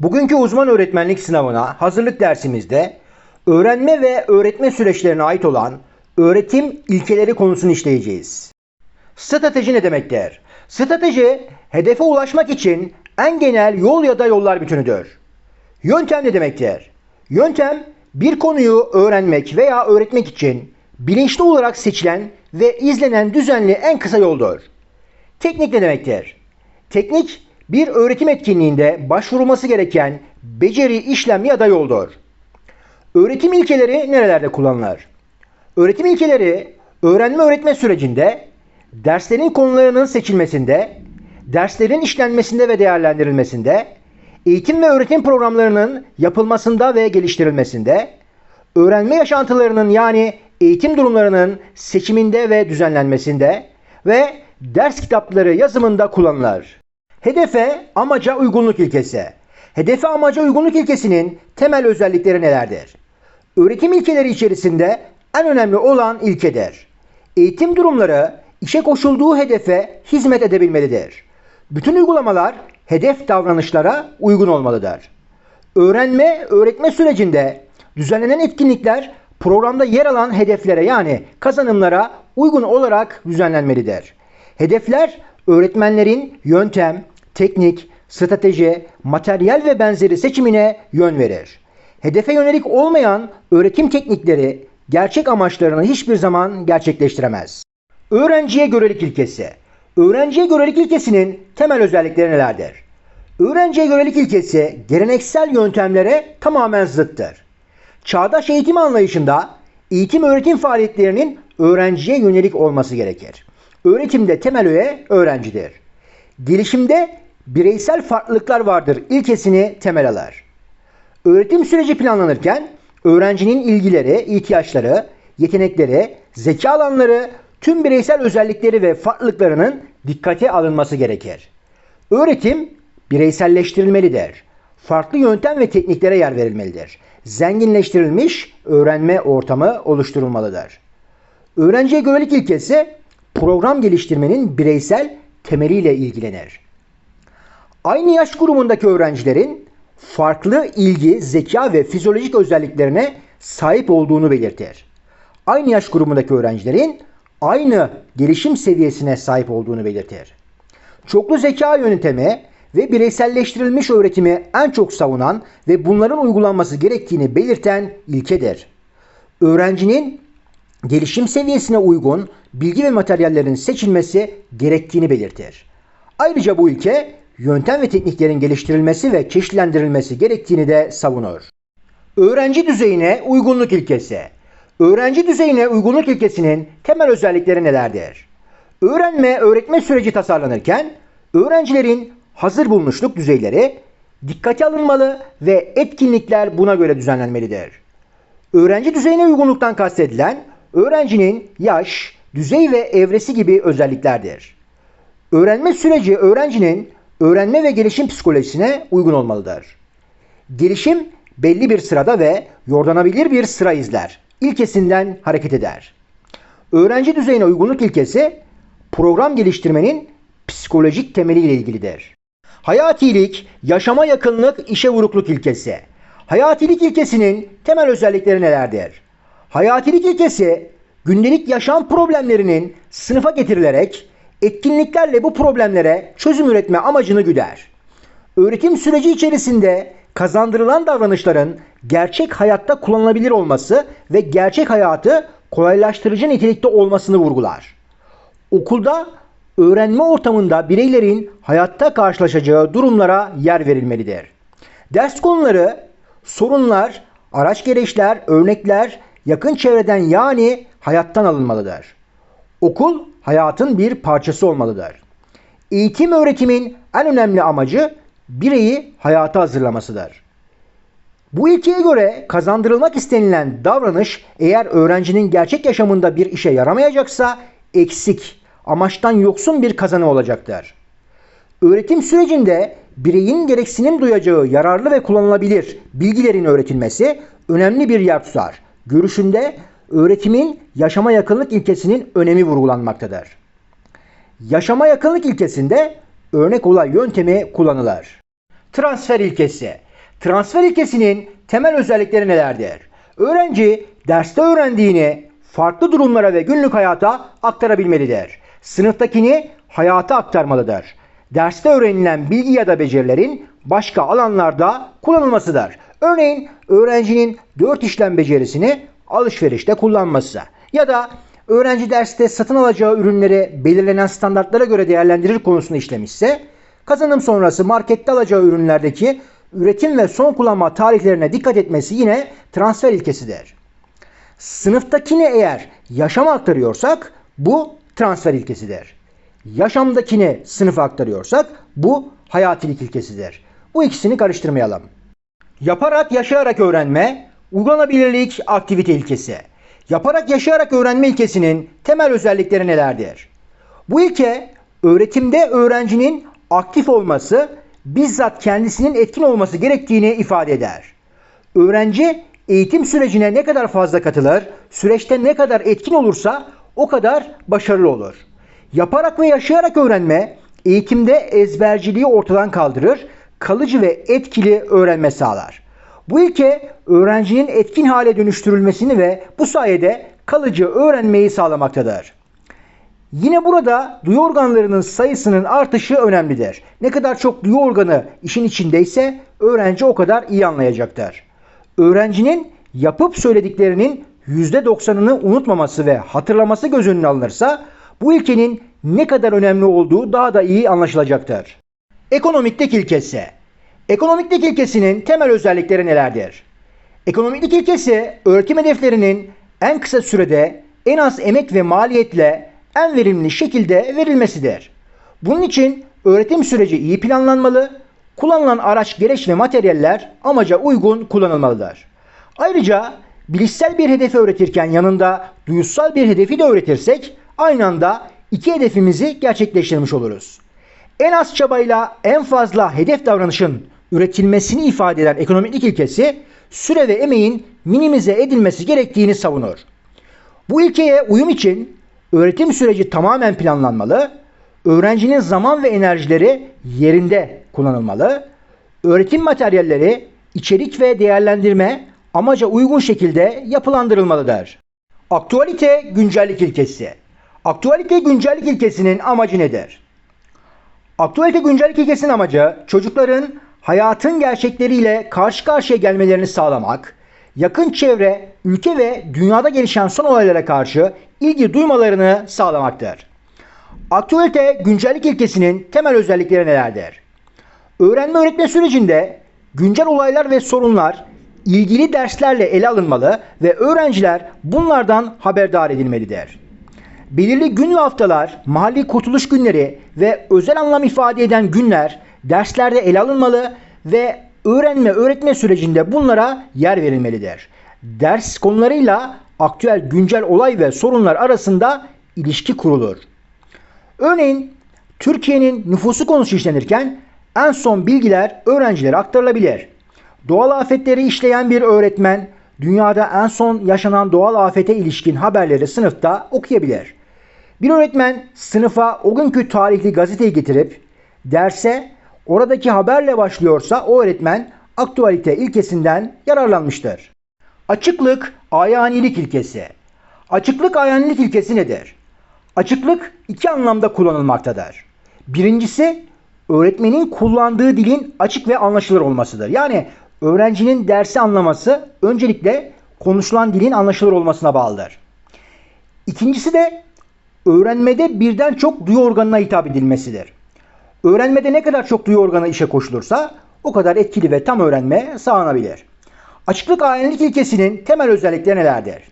Bugünkü uzman öğretmenlik sınavına hazırlık dersimizde öğrenme ve öğretme süreçlerine ait olan öğretim ilkeleri konusunu işleyeceğiz. Strateji ne demektir? Strateji, hedefe ulaşmak için en genel yol ya da yollar bütünüdür. Yöntem ne demektir? Yöntem, bir konuyu öğrenmek veya öğretmek için bilinçli olarak seçilen ve izlenen düzenli en kısa yoldur. Teknik ne demektir? Teknik, bir öğretim etkinliğinde başvurulması gereken beceri, işlem ya da yoldur. Öğretim ilkeleri nerelerde kullanılır? Öğretim ilkeleri öğrenme öğretme sürecinde derslerin konularının seçilmesinde, derslerin işlenmesinde ve değerlendirilmesinde, eğitim ve öğretim programlarının yapılmasında ve geliştirilmesinde, öğrenme yaşantılarının yani eğitim durumlarının seçiminde ve düzenlenmesinde ve ders kitapları yazımında kullanılır. Hedefe, amaca uygunluk ilkesi. Hedefe amaca uygunluk ilkesinin temel özellikleri nelerdir? Öğretim ilkeleri içerisinde en önemli olan ilkedir. Eğitim durumları işe koşulduğu hedefe hizmet edebilmelidir. Bütün uygulamalar hedef davranışlara uygun olmalıdır. Öğrenme, öğretme sürecinde düzenlenen etkinlikler programda yer alan hedeflere yani kazanımlara uygun olarak düzenlenmelidir. Hedefler öğretmenlerin yöntem, teknik, strateji, materyal ve benzeri seçimine yön verir. Hedefe yönelik olmayan öğretim teknikleri gerçek amaçlarını hiçbir zaman gerçekleştiremez. Öğrenciye görelik ilkesi. Öğrenciye görelik ilkesinin temel özellikleri nelerdir? Öğrenciye görelik ilkesi geleneksel yöntemlere tamamen zıttır. Çağdaş eğitim anlayışında eğitim öğretim faaliyetlerinin öğrenciye yönelik olması gerekir. Öğretimde temel öğe öğrencidir. Gelişimde bireysel farklılıklar vardır ilkesini temel alır. Öğretim süreci planlanırken öğrencinin ilgileri, ihtiyaçları, yetenekleri, zeka alanları, tüm bireysel özellikleri ve farklılıklarının dikkate alınması gerekir. Öğretim bireyselleştirilmelidir. Farklı yöntem ve tekniklere yer verilmelidir. Zenginleştirilmiş öğrenme ortamı oluşturulmalıdır. Öğrenciye görelik ilkesi program geliştirmenin bireysel temeliyle ilgilenir. Aynı yaş grubundaki öğrencilerin farklı ilgi, zeka ve fizyolojik özelliklerine sahip olduğunu belirtir. Aynı yaş grubundaki öğrencilerin aynı gelişim seviyesine sahip olduğunu belirtir. Çoklu zeka yöntemi ve bireyselleştirilmiş öğretimi en çok savunan ve bunların uygulanması gerektiğini belirten ilkedir. Öğrencinin gelişim seviyesine uygun bilgi ve materyallerin seçilmesi gerektiğini belirtir. Ayrıca bu ilke yöntem ve tekniklerin geliştirilmesi ve çeşitlendirilmesi gerektiğini de savunur. Öğrenci düzeyine uygunluk ilkesi. Öğrenci düzeyine uygunluk ilkesinin temel özellikleri nelerdir? Öğrenme, öğretme süreci tasarlanırken öğrencilerin hazır bulmuşluk düzeyleri dikkate alınmalı ve etkinlikler buna göre düzenlenmelidir. Öğrenci düzeyine uygunluktan kastedilen öğrencinin yaş, düzey ve evresi gibi özelliklerdir. Öğrenme süreci öğrencinin öğrenme ve gelişim psikolojisine uygun olmalıdır. Gelişim belli bir sırada ve yordanabilir bir sıra izler. İlkesinden hareket eder. Öğrenci düzeyine uygunluk ilkesi program geliştirmenin psikolojik temeliyle ilgilidir. Hayatilik, yaşama yakınlık, işe vurukluk ilkesi. Hayatilik ilkesinin temel özellikleri nelerdir? Hayatilik ilkesi gündelik yaşam problemlerinin sınıfa getirilerek etkinliklerle bu problemlere çözüm üretme amacını güder. Öğretim süreci içerisinde kazandırılan davranışların gerçek hayatta kullanılabilir olması ve gerçek hayatı kolaylaştırıcı nitelikte olmasını vurgular. Okulda öğrenme ortamında bireylerin hayatta karşılaşacağı durumlara yer verilmelidir. Ders konuları, sorunlar, araç gereçler, örnekler yakın çevreden yani hayattan alınmalıdır. Okul hayatın bir parçası olmalıdır. Eğitim öğretimin en önemli amacı bireyi hayata hazırlamasıdır. Bu ilkeye göre kazandırılmak istenilen davranış eğer öğrencinin gerçek yaşamında bir işe yaramayacaksa eksik, amaçtan yoksun bir kazanı olacaktır. Öğretim sürecinde bireyin gereksinim duyacağı yararlı ve kullanılabilir bilgilerin öğretilmesi önemli bir yer tutar. Görüşünde öğretimin yaşama yakınlık ilkesinin önemi vurgulanmaktadır. Yaşama yakınlık ilkesinde örnek olay yöntemi kullanılır. Transfer ilkesi. Transfer ilkesinin temel özellikleri nelerdir? Öğrenci derste öğrendiğini farklı durumlara ve günlük hayata aktarabilmelidir. Sınıftakini hayata aktarmalıdır. Derste öğrenilen bilgi ya da becerilerin başka alanlarda kullanılmasıdır. Örneğin öğrencinin dört işlem becerisini alışverişte kullanması ya da öğrenci derste satın alacağı ürünleri belirlenen standartlara göre değerlendirir konusunu işlemişse, kazanım sonrası markette alacağı ürünlerdeki üretim ve son kullanma tarihlerine dikkat etmesi yine transfer ilkesidir. Sınıftakini eğer yaşama aktarıyorsak bu transfer ilkesidir. Yaşamdakini sınıfa aktarıyorsak bu hayatilik ilkesidir. Bu ikisini karıştırmayalım. Yaparak yaşayarak öğrenme, uygulanabilirlik aktivite ilkesi. Yaparak yaşayarak öğrenme ilkesinin temel özellikleri nelerdir? Bu ilke öğretimde öğrencinin aktif olması, bizzat kendisinin etkin olması gerektiğini ifade eder. Öğrenci eğitim sürecine ne kadar fazla katılır, süreçte ne kadar etkin olursa o kadar başarılı olur. Yaparak ve yaşayarak öğrenme eğitimde ezberciliği ortadan kaldırır, kalıcı ve etkili öğrenme sağlar. Bu ilke öğrencinin etkin hale dönüştürülmesini ve bu sayede kalıcı öğrenmeyi sağlamaktadır. Yine burada duyu organlarının sayısının artışı önemlidir. Ne kadar çok duyu organı işin içindeyse öğrenci o kadar iyi anlayacaktır. Öğrencinin yapıp söylediklerinin %90'ını unutmaması ve hatırlaması göz önüne alınırsa bu ilkenin ne kadar önemli olduğu daha da iyi anlaşılacaktır. Ekonomiklik ilkesi. Ekonomiklik ilkesinin temel özellikleri nelerdir? Ekonomiklik ilkesi öğretim hedeflerinin en kısa sürede en az emek ve maliyetle en verimli şekilde verilmesidir. Bunun için öğretim süreci iyi planlanmalı, kullanılan araç, gereç ve materyaller amaca uygun kullanılmalıdır. Ayrıca bilişsel bir hedefi öğretirken yanında duyusal bir hedefi de öğretirsek aynı anda iki hedefimizi gerçekleştirmiş oluruz. En az çabayla en fazla hedef davranışın üretilmesini ifade eden ekonomiklik ilkesi süre ve emeğin minimize edilmesi gerektiğini savunur. Bu ilkeye uyum için öğretim süreci tamamen planlanmalı, öğrencinin zaman ve enerjileri yerinde kullanılmalı, öğretim materyalleri, içerik ve değerlendirme amaca uygun şekilde yapılandırılmalıdır. Aktualite güncellik ilkesi. Aktualite güncellik ilkesinin amacı nedir? Aktualite güncellik ilkesinin amacı çocukların hayatın gerçekleriyle karşı karşıya gelmelerini sağlamak, yakın çevre, ülke ve dünyada gelişen son olaylara karşı ilgi duymalarını sağlamaktır. Aktualite güncellik ilkesinin temel özellikleri nelerdir? Öğrenme öğretme sürecinde güncel olaylar ve sorunlar ilgili derslerle ele alınmalı ve öğrenciler bunlardan haberdar edilmelidir. Belirli gün ve haftalar, mahalli kurtuluş günleri ve özel anlam ifade eden günler derslerde ele alınmalı ve öğrenme öğretme sürecinde bunlara yer verilmelidir. Ders konularıyla aktüel güncel olay ve sorunlar arasında ilişki kurulur. Örneğin Türkiye'nin nüfusu konusu işlenirken en son bilgiler öğrencilere aktarılabilir. Doğal afetleri işleyen bir öğretmen dünyada en son yaşanan doğal afete ilişkin haberleri sınıfta okuyabilir. Bir öğretmen sınıfa o günkü tarihli gazeteyi getirip derse oradaki haberle başlıyorsa o öğretmen aktualite ilkesinden yararlanmıştır. Açıklık, ayanilik ilkesi. Açıklık, ayanilik ilkesi nedir? Açıklık iki anlamda kullanılmaktadır. Birincisi öğretmenin kullandığı dilin açık ve anlaşılır olmasıdır. Yani öğrencinin dersi anlaması öncelikle konuşulan dilin anlaşılır olmasına bağlıdır. İkincisi de öğrenmede birden çok duyu organına hitap edilmesidir. Öğrenmede ne kadar çok duyu organı işe koşulursa o kadar etkili ve tam öğrenme sağlanabilir. Açıklık aynilik ilkesinin temel özellikleri nelerdir?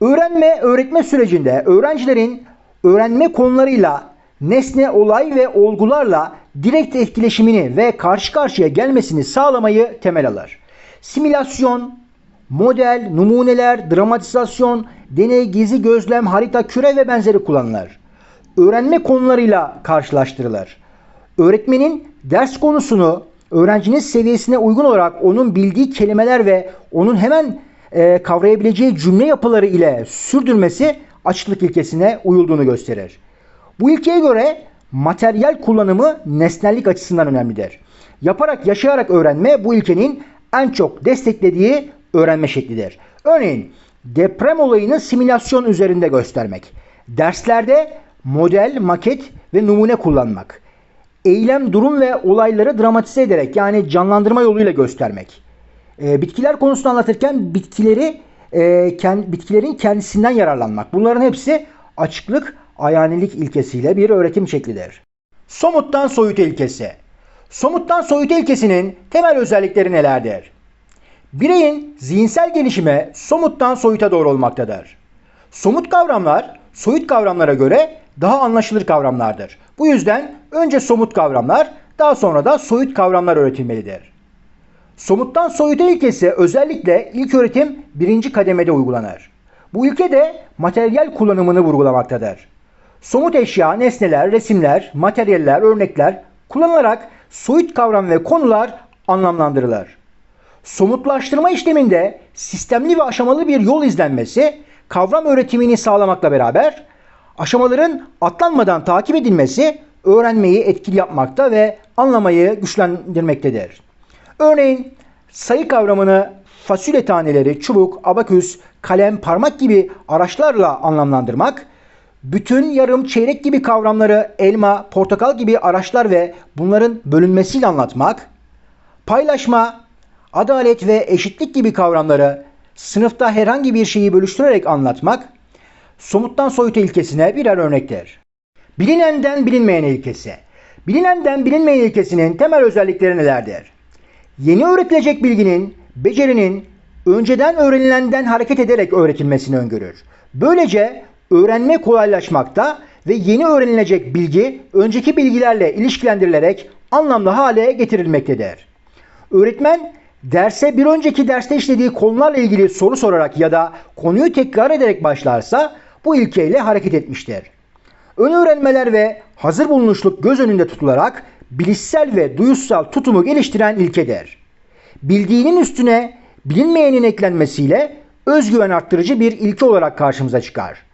Öğrenme, öğretme sürecinde öğrencilerin öğrenme konularıyla, nesne, olay ve olgularla direkt etkileşimini ve karşı karşıya gelmesini sağlamayı temel alır. Simülasyon, model, numuneler, dramatizasyon, deney, gezi, gözlem, harita, küre ve benzeri kullanılır. Öğrenme konularıyla karşılaştırılır. Öğretmenin ders konusunu öğrencinin seviyesine uygun olarak onun bildiği kelimeler ve onun hemen e, kavrayabileceği cümle yapıları ile sürdürmesi açlık ilkesine uyulduğunu gösterir. Bu ilkeye göre materyal kullanımı nesnellik açısından önemlidir. yaparak yaşayarak öğrenme bu ilkenin en çok desteklediği öğrenme şeklidir. Örneğin deprem olayını simülasyon üzerinde göstermek. Derslerde model, maket ve numune kullanmak. Eylem, durum ve olayları dramatize ederek yani canlandırma yoluyla göstermek. E, bitkiler konusunu anlatırken bitkileri e, kend, bitkilerin kendisinden yararlanmak. Bunların hepsi açıklık, ayanilik ilkesiyle bir öğretim şeklidir. Somuttan soyut ilkesi. Somuttan soyut ilkesinin temel özellikleri nelerdir? Bireyin zihinsel gelişimi somuttan soyuta doğru olmaktadır. Somut kavramlar soyut kavramlara göre daha anlaşılır kavramlardır. Bu yüzden önce somut kavramlar, daha sonra da soyut kavramlar öğretilmelidir. Somuttan soyuta ilkesi özellikle ilk öğretim birinci kademede uygulanır. Bu ilke de materyal kullanımını vurgulamaktadır. Somut eşya, nesneler, resimler, materyaller, örnekler kullanılarak soyut kavram ve konular anlamlandırılır. Somutlaştırma işleminde sistemli ve aşamalı bir yol izlenmesi kavram öğretimini sağlamakla beraber aşamaların atlanmadan takip edilmesi öğrenmeyi etkili yapmakta ve anlamayı güçlendirmektedir. Örneğin sayı kavramını fasulye taneleri, çubuk, abaküs, kalem, parmak gibi araçlarla anlamlandırmak, bütün, yarım, çeyrek gibi kavramları elma, portakal gibi araçlar ve bunların bölünmesiyle anlatmak, paylaşma, adalet ve eşitlik gibi kavramları sınıfta herhangi bir şeyi bölüştürerek anlatmak, somuttan soyuta ilkesine birer örnektir. Bilinenden bilinmeyen ilkesi. Bilinenden bilinmeyen ilkesinin temel özellikleri nelerdir? Yeni öğretilecek bilginin, becerinin önceden öğrenilenden hareket ederek öğretilmesini öngörür. Böylece öğrenme kolaylaşmakta ve yeni öğrenilecek bilgi önceki bilgilerle ilişkilendirilerek anlamlı hale getirilmektedir. Öğretmen derse bir önceki derste işlediği konularla ilgili soru sorarak ya da konuyu tekrar ederek başlarsa bu ilkeyle hareket etmiştir. Ön öğrenmeler ve hazır bulunuşluk göz önünde tutularak bilişsel ve duyusal tutumu geliştiren ilkedir. Bildiğinin üstüne bilinmeyenin eklenmesiyle özgüven arttırıcı bir ilke olarak karşımıza çıkar.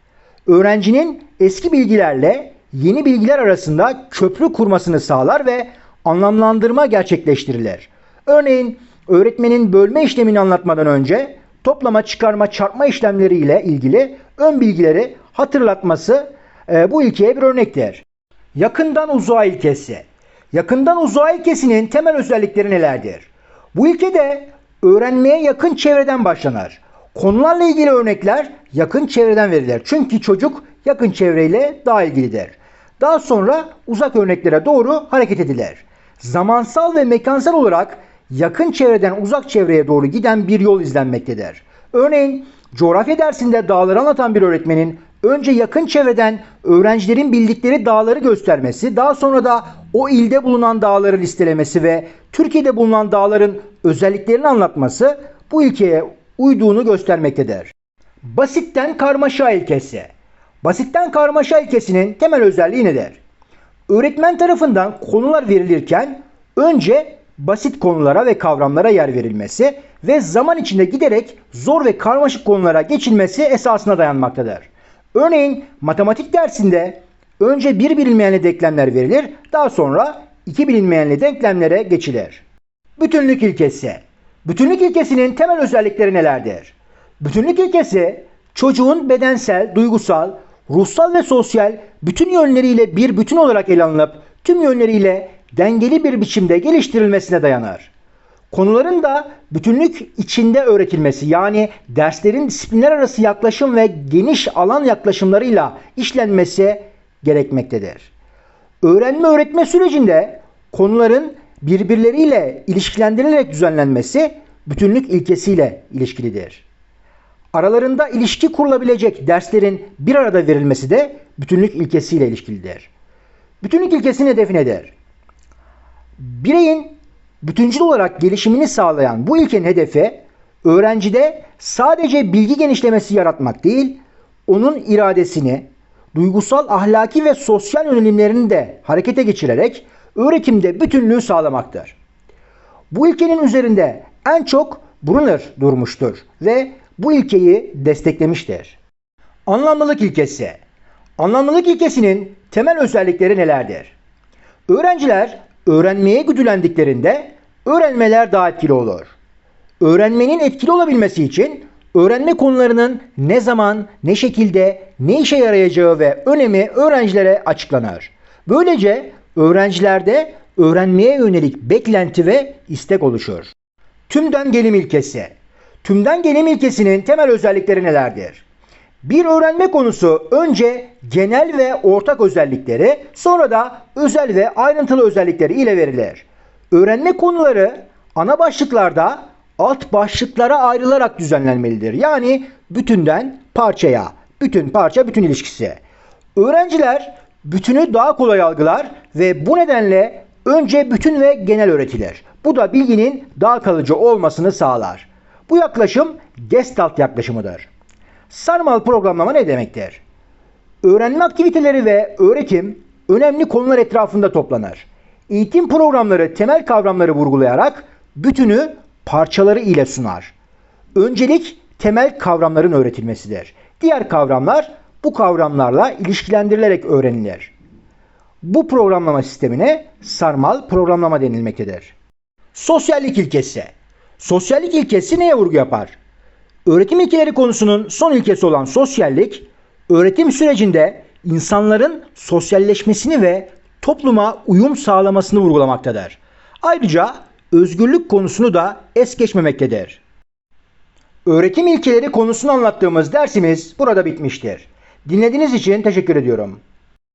Öğrencinin eski bilgilerle yeni bilgiler arasında köprü kurmasını sağlar ve anlamlandırma gerçekleştirilir. Örneğin öğretmenin bölme işlemini anlatmadan önce toplama, çıkarma, çarpma işlemleriyle ilgili ön bilgileri hatırlatması e, bu ilkeye bir örnektir. Yakından uzağa ilkesi. Yakından uzağa ilkesinin temel özellikleri nelerdir? Bu ilkede öğrenmeye yakın çevreden başlanır. Konularla ilgili örnekler yakın çevreden verilir. Çünkü çocuk yakın çevreyle daha ilgilidir. Daha sonra uzak örneklere doğru hareket edilir. Zamansal ve mekansal olarak yakın çevreden uzak çevreye doğru giden bir yol izlenmektedir. Örneğin coğrafya dersinde dağları anlatan bir öğretmenin önce yakın çevreden öğrencilerin bildikleri dağları göstermesi, daha sonra da o ilde bulunan dağları listelemesi ve Türkiye'de bulunan dağların özelliklerini anlatması bu ilkeye uyduğunu göstermektedir. Basitten karmaşa ilkesi. Basitten karmaşa ilkesinin temel özelliği nedir? Öğretmen tarafından konular verilirken önce basit konulara ve kavramlara yer verilmesi ve zaman içinde giderek zor ve karmaşık konulara geçilmesi esasına dayanmaktadır. Örneğin matematik dersinde önce bir bilinmeyenli denklemler verilir, daha sonra iki bilinmeyenli denklemlere geçilir. Bütünlük ilkesi. Bütünlük ilkesinin temel özellikleri nelerdir? Bütünlük ilkesi çocuğun bedensel, duygusal, ruhsal ve sosyal bütün yönleriyle bir bütün olarak ele alınıp tüm yönleriyle dengeli bir biçimde geliştirilmesine dayanır. Konuların da bütünlük içinde öğretilmesi yani derslerin disiplinler arası yaklaşım ve geniş alan yaklaşımlarıyla işlenmesi gerekmektedir. Öğrenme öğretme sürecinde konuların birbirleriyle ilişkilendirilerek düzenlenmesi bütünlük ilkesiyle ilişkilidir. Aralarında ilişki kurulabilecek derslerin bir arada verilmesi de bütünlük ilkesiyle ilişkilidir. Bütünlük ilkesinin hedefi nedir? Bireyin bütüncül olarak gelişimini sağlayan bu ilkenin hedefi öğrencide sadece bilgi genişlemesi yaratmak değil, onun iradesini, duygusal, ahlaki ve sosyal yönelimlerini de harekete geçirerek öğretimde bütünlüğü sağlamaktır. Bu ilkenin üzerinde en çok Brunner durmuştur ve bu ilkeyi desteklemiştir. Anlamlılık ilkesi. Anlamlılık ilkesinin temel özellikleri nelerdir? Öğrenciler öğrenmeye güdülendiklerinde öğrenmeler daha etkili olur. Öğrenmenin etkili olabilmesi için öğrenme konularının ne zaman, ne şekilde, ne işe yarayacağı ve önemi öğrencilere açıklanır. Böylece öğrencilerde öğrenmeye yönelik beklenti ve istek oluşur. Tümden gelim ilkesi. Tümden gelim ilkesinin temel özellikleri nelerdir? Bir öğrenme konusu önce genel ve ortak özellikleri, sonra da özel ve ayrıntılı özellikleri ile verilir. Öğrenme konuları ana başlıklarda alt başlıklara ayrılarak düzenlenmelidir. Yani bütünden parçaya, bütün parça bütün ilişkisi. Öğrenciler bütünü daha kolay algılar ve bu nedenle önce bütün ve genel öğretilir. Bu da bilginin daha kalıcı olmasını sağlar. Bu yaklaşım Gestalt yaklaşımıdır. Sarmal programlama ne demektir? Öğrenme aktiviteleri ve öğretim önemli konular etrafında toplanır. Eğitim programları temel kavramları vurgulayarak bütünü parçaları ile sunar. Öncelik temel kavramların öğretilmesidir. Diğer kavramlar bu kavramlarla ilişkilendirilerek öğrenilir. Bu programlama sistemine sarmal programlama denilmektedir. Sosyallik ilkesi. Sosyallik ilkesi neye vurgu yapar? Öğretim ilkeleri konusunun son ilkesi olan sosyallik, öğretim sürecinde insanların sosyalleşmesini ve topluma uyum sağlamasını vurgulamaktadır. Ayrıca özgürlük konusunu da es geçmemektedir. Öğretim ilkeleri konusunu anlattığımız dersimiz burada bitmiştir. Dinlediğiniz için teşekkür ediyorum.